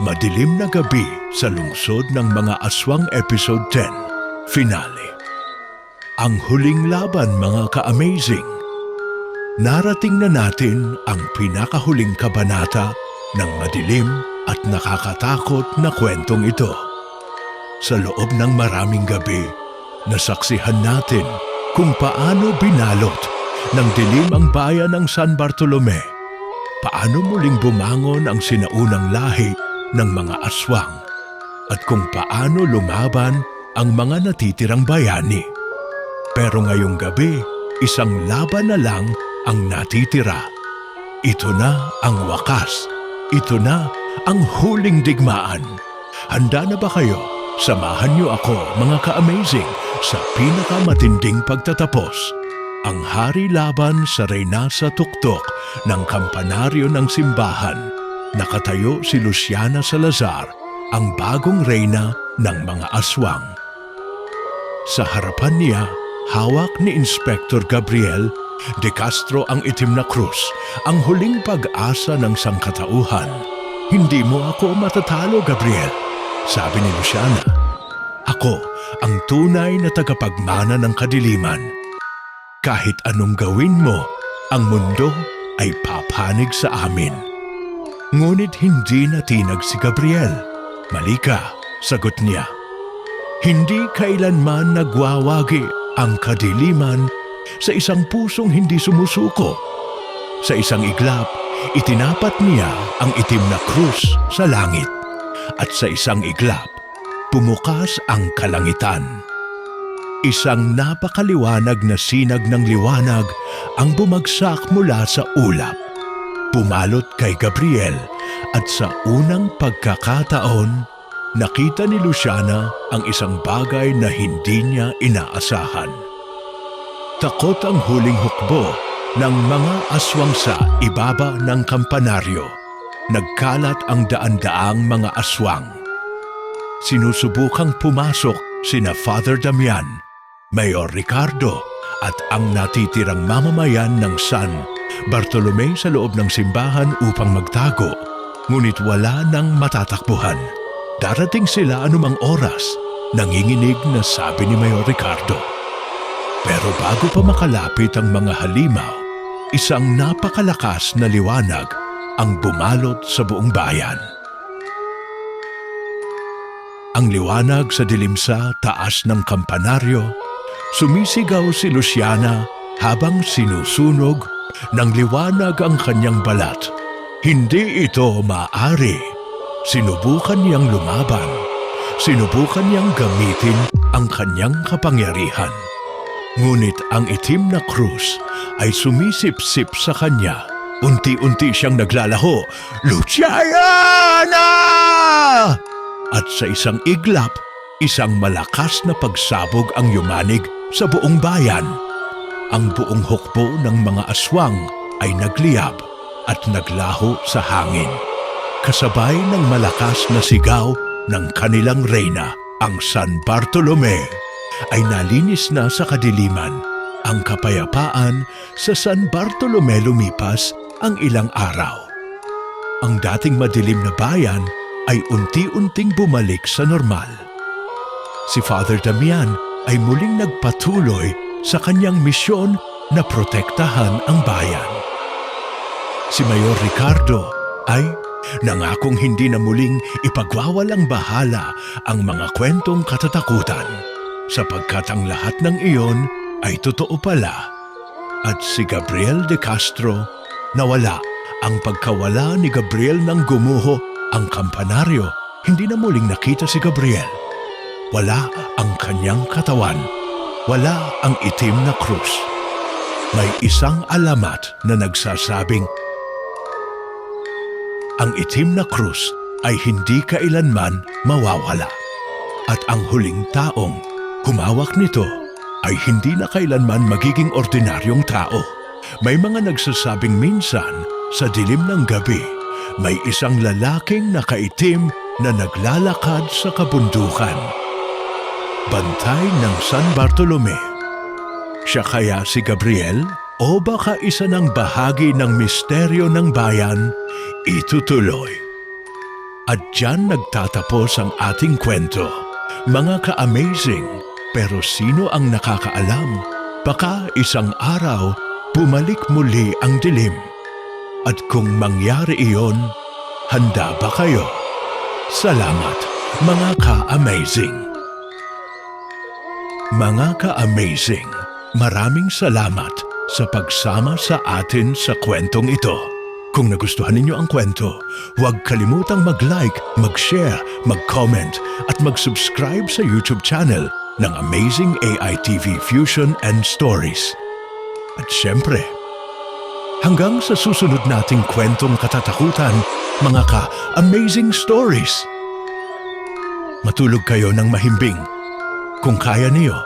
Madilim na gabi sa lungsod ng mga aswang episode 10, finale. Ang huling laban mga ka-amazing. Narating na natin ang pinakahuling kabanata ng madilim at nakakatakot na kwentong ito. Sa loob ng maraming gabi, nasaksihan natin kung paano binalot ng dilim ang bayan ng San Bartolome. Paano muling bumangon ang sinaunang lahi ng mga aswang at kung paano lumaban ang mga natitirang bayani. Pero ngayong gabi, isang laban na lang ang natitira. Ito na ang wakas. Ito na ang huling digmaan. Handa na ba kayo? Samahan niyo ako, mga ka-amazing, sa pinakamatinding pagtatapos. Ang hari laban sa reyna sa tuktok ng kampanaryo ng simbahan. Nakatayo si Luciana Salazar, ang bagong reyna ng mga aswang. Sa harapan niya, hawak ni Inspector Gabriel de Castro ang itim na krus, ang huling pag-asa ng sangkatauhan. Hindi mo ako matatalo, Gabriel, sabi ni Luciana. Ako ang tunay na tagapagmana ng kadiliman. Kahit anong gawin mo, ang mundo ay papanig sa amin. Ngunit hindi natinag si Gabriel. Malika, sagot niya. Hindi kailanman nagwawagi ang kadiliman sa isang pusong hindi sumusuko. Sa isang iglap, itinapat niya ang itim na krus sa langit. At sa isang iglap, pumukas ang kalangitan. Isang napakaliwanag na sinag ng liwanag ang bumagsak mula sa ulap. Pumalot kay Gabriel at sa unang pagkakataon, nakita ni Luciana ang isang bagay na hindi niya inaasahan. Takot ang huling hukbo ng mga aswang sa ibaba ng kampanaryo. Nagkalat ang daan-daang mga aswang. Sinusubukang pumasok sina Father Damian, Mayor Ricardo at ang natitirang mamamayan ng San Bartolome sa loob ng simbahan upang magtago. Ngunit wala nang matatakbuhan. Darating sila anumang oras, nanginginig na sabi ni Mayor Ricardo. Pero bago pa makalapit ang mga halimaw, isang napakalakas na liwanag ang bumalot sa buong bayan. Ang liwanag sa dilim sa taas ng kampanaryo, sumisigaw si Luciana habang sinusunog ng liwanag ang kanyang balat. Hindi ito maaari. Sinubukan niyang lumaban. Sinubukan niyang gamitin ang kanyang kapangyarihan. Ngunit ang itim na krus ay sumisip-sip sa kanya. Unti-unti siyang naglalaho, Luciana! At sa isang iglap, isang malakas na pagsabog ang yumanig sa buong bayan. Ang buong hukbo ng mga aswang ay nagliyab at naglaho sa hangin. Kasabay ng malakas na sigaw ng kanilang reyna, ang San Bartolome, ay nalinis na sa kadiliman. Ang kapayapaan sa San Bartolome lumipas ang ilang araw. Ang dating madilim na bayan ay unti-unting bumalik sa normal. Si Father Damian ay muling nagpatuloy sa kanyang misyon na protektahan ang bayan. Si Mayor Ricardo ay nangakong hindi na muling ipagwawalang bahala ang mga kwentong katatakutan sapagkat ang lahat ng iyon ay totoo pala. At si Gabriel de Castro nawala ang pagkawala ni Gabriel ng gumuho ang kampanaryo. Hindi na muling nakita si Gabriel. Wala ang kanyang katawan. Wala ang itim na krus. May isang alamat na nagsasabing ang itim na krus ay hindi kailanman mawawala. At ang huling taong humawak nito ay hindi na kailanman magiging ordinaryong tao. May mga nagsasabing minsan sa dilim ng gabi, may isang lalaking nakaitim na naglalakad sa kabundukan. Bantay ng San Bartolome. Siya kaya si Gabriel o baka isa ng bahagi ng misteryo ng bayan itutuloy. At dyan nagtatapos ang ating kwento. Mga ka-amazing, pero sino ang nakakaalam? Baka isang araw, bumalik muli ang dilim. At kung mangyari iyon, handa ba kayo? Salamat, mga ka-amazing. Mga ka-amazing, maraming salamat sa pagsama sa atin sa kwentong ito. Kung nagustuhan ninyo ang kwento, huwag kalimutang mag-like, mag-share, mag-comment at mag-subscribe sa YouTube channel ng Amazing AI TV Fusion and Stories. At syempre, hanggang sa susunod nating kwentong katatakutan, mga ka-amazing stories. Matulog kayo ng mahimbing. Kung kaya niyo,